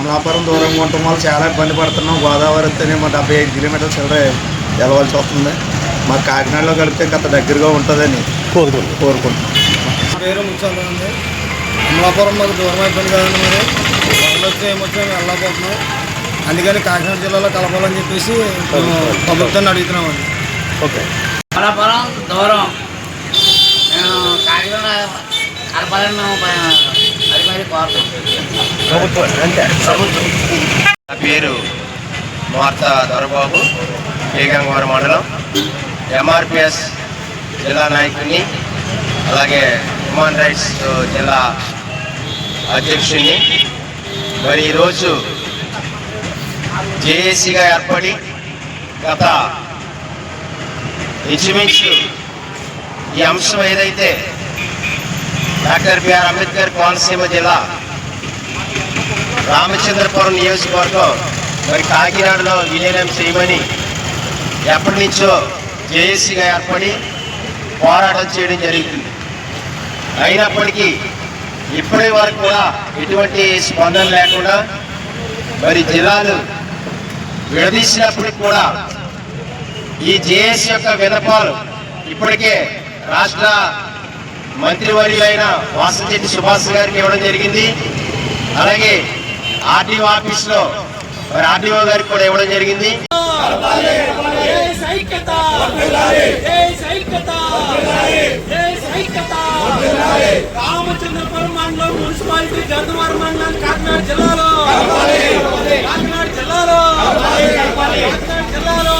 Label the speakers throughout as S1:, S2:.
S1: అమలాపురం దూరంగా ఉండటం వల్ల చాలా ఇబ్బంది పడుతున్నాం. గోదావరి వస్తేనే మా డెబ్బై ఐదు కిలోమీటర్ల చిల్లర వెళ్ళవలసి వస్తుంది. మా కాకినాడలో కలిపితే గత దగ్గరగా ఉంటుందని
S2: కోరుకుంటున్నాను
S1: కోరుకుంటున్నాం.
S3: పేరు ముచ్చాలి ఉంది అమలాపురం మాకు దూరం అయిపోయింది కదండి మరి. వరదలు వచ్చి ఏమొచ్చా మేము వెళ్ళకపోతున్నాం అందుకని కాకినాడ జిల్లాలో కలపాలని చెప్పేసి ప్రభుత్వాన్ని అడుగుతున్నామండి.
S2: ఓకే.
S4: అమలాపురం దూరం. మేము కాకినాడ కలపాలని మేము మరి మరి కోరుతాం
S2: ప్రభుత్వం అంతే
S5: నా పేరు మార్త దొరబాబు ఏగంగవరం మండలం. ఎంఆర్పిఎస్ జిల్లా నాయకుడిని అలాగే హ్యూమన్ రైట్స్ జిల్లా అధ్యక్షుడిని. మరి ఈరోజు జేఏసీగా ఏర్పడి గత ఇంచుమించు ఈ అంశం ఏదైతే డాక్టర్ బిఆర్ అంబేద్కర్ కోనసీమ జిల్లా రామచంద్రపురం నియోజకవర్గం మరి కాకినాడలో విలీనం చేయమని ఎప్పటి నుంచో జేఏసీగా ఏర్పడి పోరాటం చేయడం జరుగుతుంది. అయినప్పటికీ ఇప్పటి వరకు కూడా ఎటువంటి స్పందన లేకుండా మరి జిల్లాలు విడదీసినప్పటికి కూడా ఈ జేఏసీ యొక్క వినపాలు ఇప్పటికే రాష్ట్ర మంత్రివర్యులైన వాసంశెట్టి సుభాష్ గారికి ఇవ్వడం జరిగింది. అలాగే ఆర్డీఓ ఆఫీస్లో మరి ఆర్టీఓ గారికి కూడా ఇవ్వడం జరిగింది.
S6: రామచంద్రపురం మండలం మున్సిపాలిటీ గంధవరం మండలం కాకినాడ జిల్లాలో కాకినాడ జిల్లాలో కాకినాడ జిల్లాలో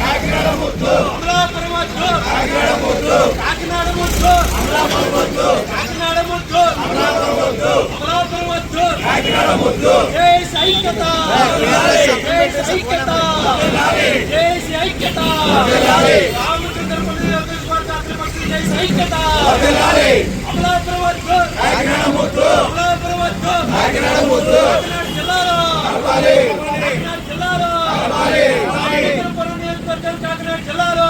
S6: కాకినాడ ముద్దు కాకినాడ ముద్దు జిల్లాలో.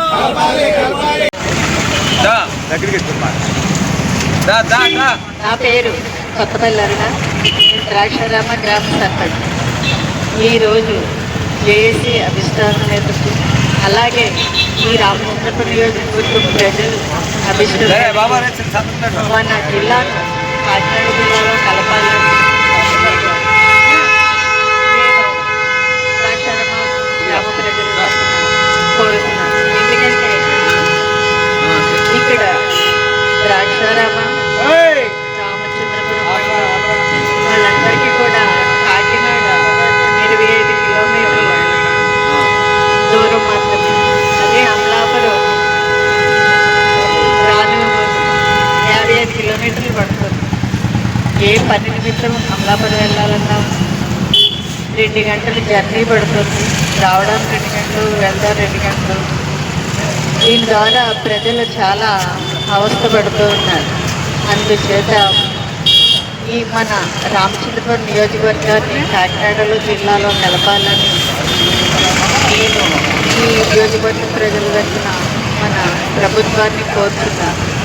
S7: నా పేరు కొత్తపల్లి అరుణ. ద్రాక్షారామ గ్రామ సర్పంచ్ ఈరోజు జేఏసీ అభిష్టాన నేతృత్వం అలాగే ఈ రామచంద్రపురం నియోజకవర్గం ప్రజలు అభిష్టాన మన జిల్లాను కాకినాడ జిల్లాలో కలపాలని కోరుతున్నాను. ఎందుకంటే ఇక్కడ ద్రాక్షారామ రామచంద్రపురం వాళ్ళందరికీ కూడా కాకినాడ ఇరవై ఐదు కిలోమీటర్లు దూరం మాత్రమే అదే అమలాపురం రాను యాభై ఐదు కిలోమీటర్లు పడుతుంది ఏ పని నిమిత్తం అమలాపురం వెళ్ళాలన్నా రెండు గంటలు జర్నీ పడుతుంది. రావడానికి రెండు గంటలు వెళ్దాం రెండు గంటలు. దీని ద్వారా ప్రజలు చాలా అవస్థపడుతూ ఉన్నారు. అందుచేత ఈ మన రామచంద్రపురం నియోజకవర్గాన్ని కాకినాడలో జిల్లాలో నిలపాలని నేను ఈ నియోజకవర్గ ప్రజల వచ్చిన మన ప్రభుత్వాన్ని కోరుతున్నాను.